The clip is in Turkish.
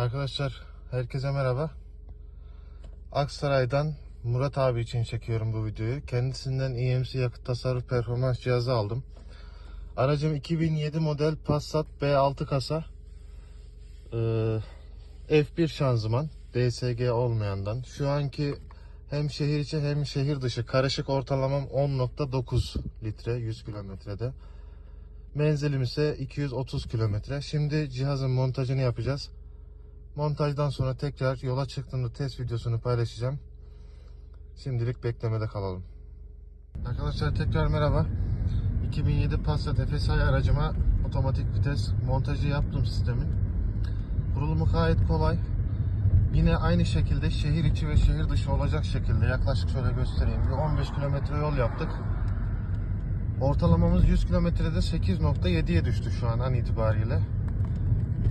Arkadaşlar herkese merhaba. Aksaray'dan Murat abi için çekiyorum bu videoyu. Kendisinden EMC yakıt tasarruf performans cihazı aldım. Aracım 2007 model Passat B6 kasa. Ee, F1 şanzıman. DSG olmayandan. Şu anki hem şehir içi hem şehir dışı karışık ortalamam 10.9 litre 100 kilometrede. Menzilim ise 230 kilometre. Şimdi cihazın montajını yapacağız. Montajdan sonra tekrar yola çıktığımda test videosunu paylaşacağım. Şimdilik beklemede kalalım. Arkadaşlar tekrar merhaba. 2007 Passat FSI aracıma otomatik vites montajı yaptım sistemin. Kurulumu gayet kolay. Yine aynı şekilde şehir içi ve şehir dışı olacak şekilde yaklaşık şöyle göstereyim. Bir 15 kilometre yol yaptık. Ortalamamız 100 kilometrede 8.7'ye düştü şu an an itibariyle.